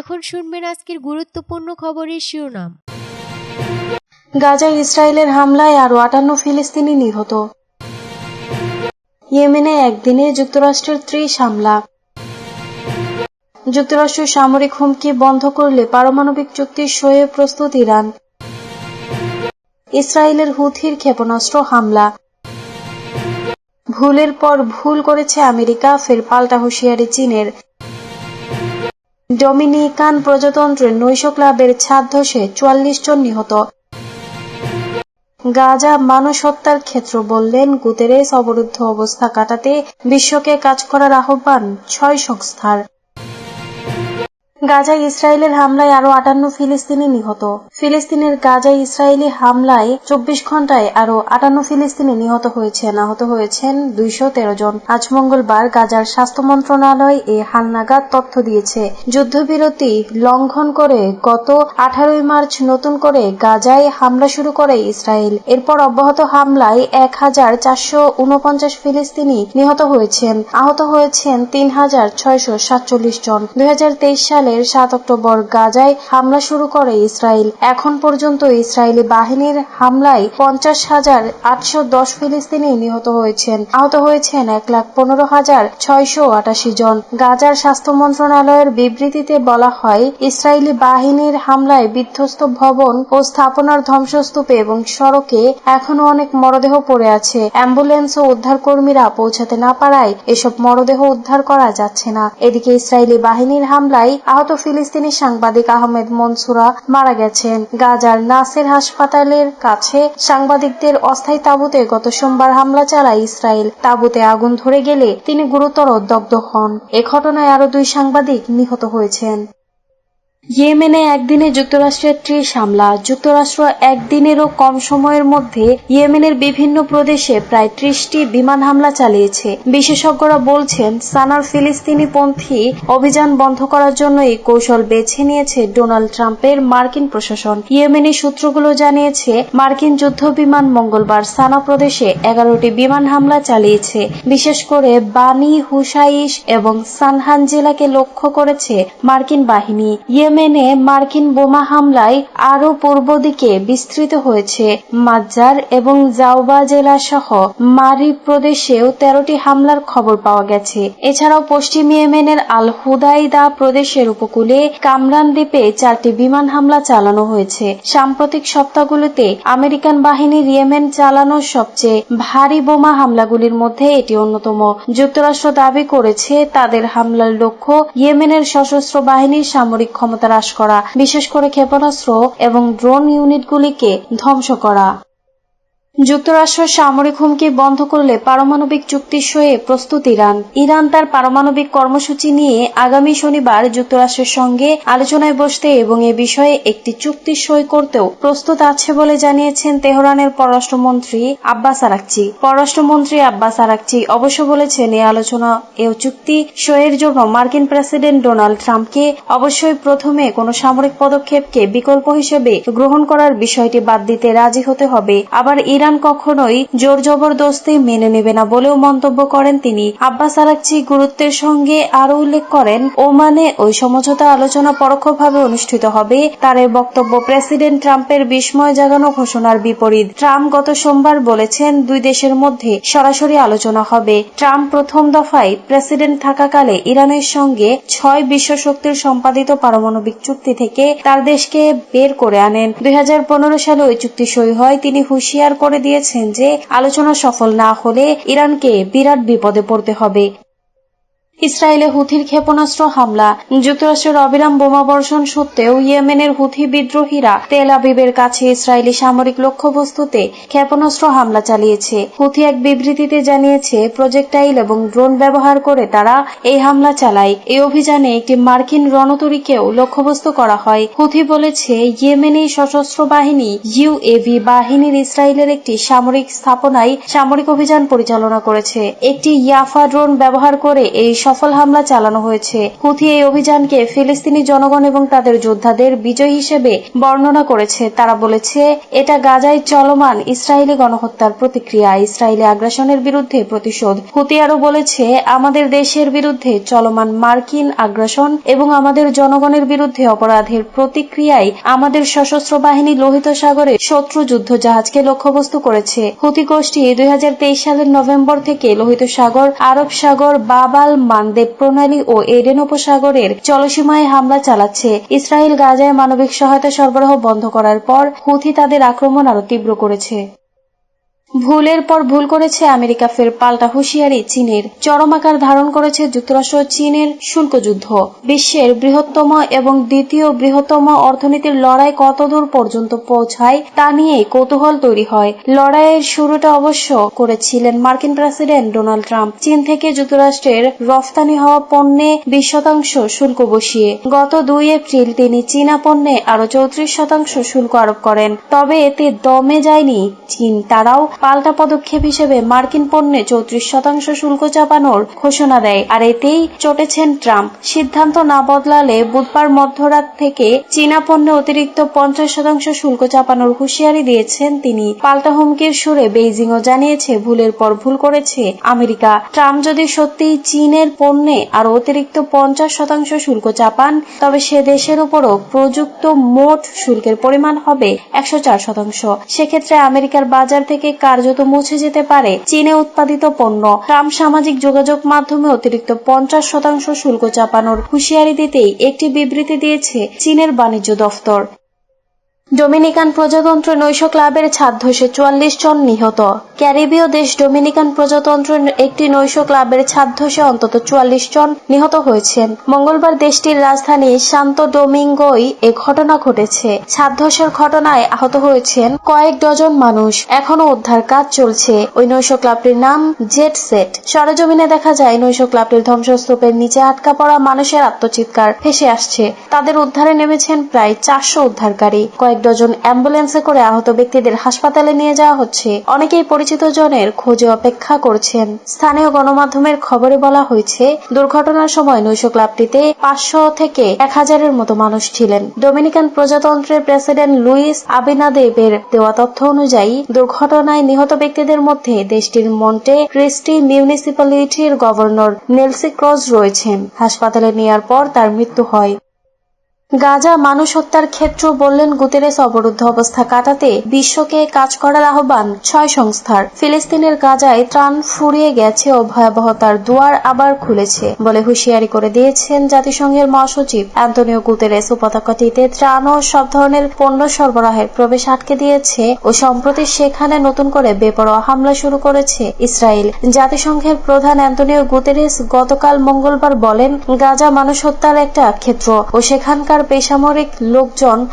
এখন শুনবেন আজকের গুরুত্বপূর্ণ খবরের শিরোনাম। গাজায় ইসরায়েলের হামলায় আরও আটান্ন ফিলিস্তিনি নিহত। ইয়েমেনে একদিনে যুক্তরাষ্ট্রের ত্রিশ হামলা। যুক্তরাষ্ট্র সামরিক হুমকি বন্ধ করলে পারমাণবিক চুক্তি সয়ে প্রস্তুত ইরান। ইসরায়েলের হুথির ক্ষেপণাস্ত্র হামলা। ভুলের পর ভুল করেছে আমেরিকা, ফের পাল্টা হুঁশিয়ারি চীনের। ডমিনিকান প্রজাতন্ত্রের নৈশ ক্লাবের ছাদ ধসে চুয়াল্লিশ জন নিহত। গাজা মানুষ হত্যার ক্ষেত্র বললেন, গুতেরেস অবরুদ্ধ অবস্থা কাটাতে বিশ্বকে কাজ করার আহ্বান ছয় সংস্থার। গাজায় ইসরায়েলের হামলায় আরও আটান্ন ফিলিস্তিনি নিহত। ফিলিস্তিনের গাজায় ইসরায়েলি হামলায় চব্বিশ ঘন্টায় আরও আটান্ন ফিলিস্তিনি নিহত হয়েছেন আহত হয়েছেন দুইশো তেরো জন। আজ মঙ্গলবার গাজার স্বাস্থ্য মন্ত্রণালয় এ হালনাগাদ তথ্য দিয়েছে। যুদ্ধবিরতি লঙ্ঘন করে গত আঠারোই মার্চ নতুন করে গাজায় হামলা শুরু করে ইসরায়েল। এরপর অব্যাহত হামলায় এক হাজার চারশো উনপঞ্চাশ ফিলিস্তিনি নিহত হয়েছেন। আহত হয়েছেন তিন হাজার ছয়শো সাতচল্লিশ জন। দুই তেইশ সালের সাত অক্টোবর গাজায় হামলা শুরু করে ইসরায়েল। এখন পর্যন্ত ইসরায়েলি বাহিনীর হামলায় পঞ্চাশ হাজার আটশো দশ ফিলিস্তিনি নিহত হয়েছেন। আহত হয়েছেন এক লাখ পনেরো হাজার ছয়শো আটাশি জন। গাজার স্বাস্থ্য মন্ত্রণালয়ের বিবৃতিতে বলা হয়, ইসরায়েলি বাহিনীর হামলায় বিধ্বস্ত ভবন ও স্থাপনার ধ্বংসস্তূপে এবং সড়কে এখনও অনেক মরদেহ পড়ে আছে। অ্যাম্বুলেন্স ও উদ্ধার কর্মীরা পৌঁছাতে না পারায় এসব মরদেহ উদ্ধার করা যাচ্ছে না। এদিকে ইসরায়েলি বাহিনীর হামলায় আহত ফিলিস্তিনি সাংবাদিক আহমেদ মনসুরা মারা গেছেন। গাজার নাসের হাসপাতালের কাছে সাংবাদিকদের অস্থায়ী তাঁবুতে গত সোমবার হামলা চালায় ইসরায়েল। তাঁবুতে আগুন ধরে গেলে তিনি গুরুতর দগ্ধ হন। এ ঘটনায় আরও দুই সাংবাদিক নিহত হয়েছেন। ইয়েমেনে একদিনে যুক্তরাষ্ট্রের ত্রিশ হামলা যুক্তরাষ্ট্র একদিনেরও কম সময়ের মধ্যে ইয়েমেনের বিভিন্ন প্রদেশে প্রায় ত্রিশটি বিমান হামলা চালিয়েছে। বিশেষজ্ঞরা বলছেন, সানার ফিলিস্তিনি পন্থী অভিযান বন্ধ করার জন্য এই কৌশল বেছে নিয়েছে ডোনাল্ড ট্রাম্পের মার্কিন প্রশাসন। ইয়েমেনি সূত্রগুলো জানিয়েছে, মার্কিন যুদ্ধ বিমান মঙ্গলবার সানা প্রদেশে এগারোটি বিমান হামলা চালিয়েছে। বিশেষ করে বানি, হুসাইশ এবং সানহান জেলাকে লক্ষ্য করেছে মার্কিন বাহিনী। ইয়েমেনে মার্কিন বোমা হামলায় আরও পূর্ব দিকে বিস্তৃত হয়েছে। মাজ্জার এবং জাউবা জেলা সহ মারি প্রদেশেও তেরোটি হামলার খবর পাওয়া গেছে। এছাড়াও পশ্চিম ইয়েমেনের আল হুদাইদা প্রদেশের উপকূলে কামরান দ্বীপে চারটি বিমান হামলা চালানো হয়েছে। সাম্প্রতিক সপ্তাহগুলোতে আমেরিকান বাহিনীর ইয়েমেন চালানো সবচেয়ে ভারী বোমা হামলাগুলির মধ্যে এটি অন্যতম। যুক্তরাষ্ট্র দাবি করেছে তাদের হামলার লক্ষ্য ইয়েমেনের সশস্ত্র বাহিনীর সামরিক ক্ষমতা হ্রাস করা বিশেষ করে ক্ষেপণাস্ত্র এবং ড্রোন ইউনিটগুলিকে ধ্বংস করা। যুক্তরাষ্ট্র সামরিক হুমকি বন্ধ করলে পারমাণবিক চুক্তি সয়ে প্রস্তুত ইরান। ইরান তার পারমাণবিক কর্মসূচি নিয়ে আগামী শনিবার যুক্তরাষ্ট্রের সঙ্গে আলোচনায় বসতে এবং এ বিষয়ে একটি চুক্তি সই করতেও প্রস্তুত আছে বলে জানিয়েছেন তেহরানের পররাষ্ট্রমন্ত্রী আব্বাস আরাকচি। পররাষ্ট্রমন্ত্রী আব্বাস আরাকচি অবশ্য বলেছেন এই আলোচনা, এ চুক্তি সইয়ের জন্য মার্কিন প্রেসিডেন্ট ডোনাল্ড ট্রাম্পকে অবশ্যই প্রথমে কোনো সামরিক পদক্ষেপকে বিকল্প হিসেবে গ্রহণ করার বিষয়টি বাদ দিতে রাজি হতে হবে। আবার ইরান ইরান কখনোই জোর জবরদস্তি মেনে নেবে না বলেও মন্তব্য করেন তিনি। আব্বাস আরাকচি গুরুত্বের সঙ্গে আরও উল্লেখ করেন, ওমানে ওই সমঝোতা আলোচনা পরোক্ষভাবে অনুষ্ঠিত হবে। তার বক্তব্য প্রেসিডেন্ট ট্রাম্পের বিস্ময় জাগানো ঘোষণার বিপরীত। ট্রাম্প গত সোমবার বলেছেন, দুই দেশের মধ্যে সরাসরি আলোচনা হবে। ট্রাম্প প্রথম দফায় প্রেসিডেন্ট থাকাকালে ইরানের সঙ্গে ছয় বিশ্ব শক্তির সম্পাদিত পারমাণবিক চুক্তি থেকে তার দেশকে বের করে আনেন। দুই হাজার পনেরো সালে ওই চুক্তি সই হয়, তিনি হুঁশিয়ার করে করে দিয়েছেন যে আলোচনা সফল না হলে ইরানকে বিরাট বিপদে পড়তে হবে। ইসরায়েলে হুথির ক্ষেপণাস্ত্র হামলা। যুক্তরাষ্ট্রের অবিরাম বোমাবর্ষণ সত্ত্বেও ইয়েমেনের হুথি বিদ্রোহীরা তেল আবিবের কাছে ইসরায়েলি সামরিক লক্ষ্যবস্তুতে ক্ষেপণাস্ত্র হামলা চালিয়েছে। হুথি এক বিবৃতিতে জানিয়েছে, প্রজেক্টাইল এবং ড্রোন ব্যবহার করে তারা এই হামলা চালায়। এই অভিযানে একটি মার্কিন রণতরীকেও লক্ষ্যবস্তু করা হয়। হুথি বলেছে, ইয়েমেনি সশস্ত্র বাহিনী ইউএভি বাহিনীর ইসরায়েলের একটি সামরিক স্থাপনায় সামরিক অভিযান পরিচালনা করেছে। একটি ইয়াফা ড্রোন ব্যবহার করে এই সফল হামলা চালানো হয়েছে। হুথি এই অভিযানকে ফিলিস্তিনি জনগণ এবং তাদের যোদ্ধাদের বিজয় হিসেবে বর্ণনা করেছে। তারা বলেছে, এটা গাজায় চলমান ইসরায়েলি গণহত্যার প্রতিক্রিয়া। ইসরায়েলি আগ্রাসনের বিরুদ্ধে প্রতিশোধ। হুতি আরও বলেছে, আমাদের দেশের বিরুদ্ধে চলমান মার্কিন আগ্রাসন এবং আমাদের জনগণের বিরুদ্ধে অপরাধের প্রতিক্রিয়ায় আমাদের সশস্ত্র বাহিনী লোহিত সাগরে শত্রু যুদ্ধ জাহাজকে লক্ষ্যবস্তু করেছে। হুতি গোষ্ঠী দুই হাজার তেইশ সালের নভেম্বর থেকে লোহিত সাগর, আরব সাগর বাবাল মানদেব প্রণালী ও এডেন উপসাগরের জলসীমায় হামলা চালাচ্ছে। ইসরায়েল গাজায় মানবিক সহায়তা সরবরাহ বন্ধ করার পর, হুথি তাদের আক্রমণ আরও তীব্র করেছে। ভুলের পর ভুল করেছে আমেরিকা ফের পাল্টা হুঁশিয়ারি চীনের। চরম আকার ধারণ করেছে যুক্তরাষ্ট্র চীনের শুল্ক যুদ্ধ। বিশ্বের বৃহত্তম এবং দ্বিতীয় বৃহত্তম অর্থনীতির লড়াই কতদূর পর্যন্ত পৌঁছায় তা নিয়ে কৌতূহল তৈরি হয়। লড়াইয়ের শুরুটা অবশ্য করেছিলেন মার্কিন প্রেসিডেন্ট ডোনাল্ড ট্রাম্প। চীন থেকে যুক্তরাষ্ট্রের রফতানি হওয়া পণ্যে বিশ শতাংশ শুল্ক বসিয়ে গত দুই এপ্রিল তিনি চীনা পণ্যে আরও চৌত্রিশ শতাংশ শুল্ক আরোপ করেন। তবে এতে দমে যায়নি চীন। তারাও পাল্টা পদক্ষেপ হিসেবে মার্কিন পণ্যে চৌত্রিশ শতাংশ শুল্ক চাপানোর ঘোষণা দেয়, আর এতেই চটেছেন ট্রাম্প। সিদ্ধান্ত না বদলালে বুধবার মধ্যরাত থেকে চীনা পণ্যে অতিরিক্ত পঞ্চাশ শতাংশ শুল্ক চাপানোর হুঁশিয়ারি দিয়েছেন তিনি। পাল্টা হুমকির সুরে বেইজিংও জানিয়েছে, ভুলের পর ভুল করেছে আমেরিকা। ট্রাম্প যদি সত্যিই চীনের পণ্যে আর অতিরিক্ত পঞ্চাশ শতাংশ শুল্ক চাপান, তবে সে দেশের উপরও প্রযুক্ত মোট শুল্কের পরিমাণ হবে একশো চার শতাংশ। সেক্ষেত্রে আমেরিকার বাজার থেকে কার্যত মুছে যেতে পারে চীনে উৎপাদিত পণ্য। ট্রাম্প সামাজিক যোগাযোগ মাধ্যমে অতিরিক্ত পঞ্চাশ শতাংশ শুল্ক চাপানোর হুঁশিয়ারি দিতেই একটি বিবৃতি দিয়েছে চীনের বাণিজ্য দফতর। ডোমিনিকান প্রজাতন্ত্র নৈশ ক্লাবের ছাদ ধসে চুয়াল্লিশ জন নিহত। ক্যারিবীয় দেশ ডোমিনিকান প্রজাতন্ত্রের একটি নৈশ ক্লাবের ছাদ ধসে অন্তত চুয়াল্লিশ জন নিহত হয়েছেন। মঙ্গলবার দেশটির রাজধানী শান্ত ডোমিঙ্গোই এ ঘটনা ঘটেছে। ছাদ ধসের ঘটনায় আহত হয়েছেন কয়েক ডজন মানুষ। এখনও উদ্ধার কাজ চলছে। ওই নৈশ ক্লাবটির নাম জেট সেট। সরেজমিনে দেখা যায় নৈশ ক্লাবটির ধ্বংসস্তূপের নিচে আটকা পড়া মানুষের আত্মচিৎকার ভেসে আসছে। তাদের উদ্ধারে নেমেছেন প্রায় চারশো উদ্ধারকারী। কয়েক ডজন অ্যাম্বুলেন্সে করে আহত ব্যক্তিদের হাসপাতালে নিয়ে যাওয়া হচ্ছে। অনেকেই পরিচিত জনের খোঁজে অপেক্ষা করছেন। স্থানীয় গণমাধ্যমের খবরে বলা হয়েছে, দুর্ঘটনার সময় নৈশ ক্লাবটিতে পাঁচশো থেকে এক হাজারের মতো মানুষ ছিলেন। ডোমিনিকান প্রজাতন্ত্রের প্রেসিডেন্ট লুইস আবিনাদেবের দেওয়া তথ্য অনুযায়ী, দুর্ঘটনায় নিহত ব্যক্তিদের মধ্যে দেশটির মন্টে ক্রিস্টি মিউনিসিপ্যালিটির গভর্নর নেলসি ক্রস রয়েছেন। হাসপাতালে নেয়ার পর তার মৃত্যু হয়। গাজা মানুষ হত্যার ক্ষেত্র বললেন গুতেরেস অবরুদ্ধ অবস্থা কাটাতে বিশ্বকে কাজ করার আহ্বান ছয় সংস্থার। ফিলিস্তিনের গাজায় ত্রাণ ফুরিয়ে গেছে ও ভয়াবহতার দুয়ার আবার খুলেছে বলে হুঁশিয়ারি করে দিয়েছেন জাতিসংঘের মহাসচিব অ্যান্তনিও গুতেরেস। উপত্যকাটিতে ত্রাণ ও সব ধরনের পণ্য সরবরাহের প্রবেশ আটকে দিয়েছে ও সম্প্রতি সেখানে নতুন করে বেপরোয়া হামলা শুরু করেছে ইসরায়েল। জাতিসংঘের প্রধান অ্যান্তনিও গুতেরেস গতকাল মঙ্গলবার বলেন, গাজা মানুষ হত্যার একটা ক্ষেত্র ও সেখানকার বেসামরিক লোকজন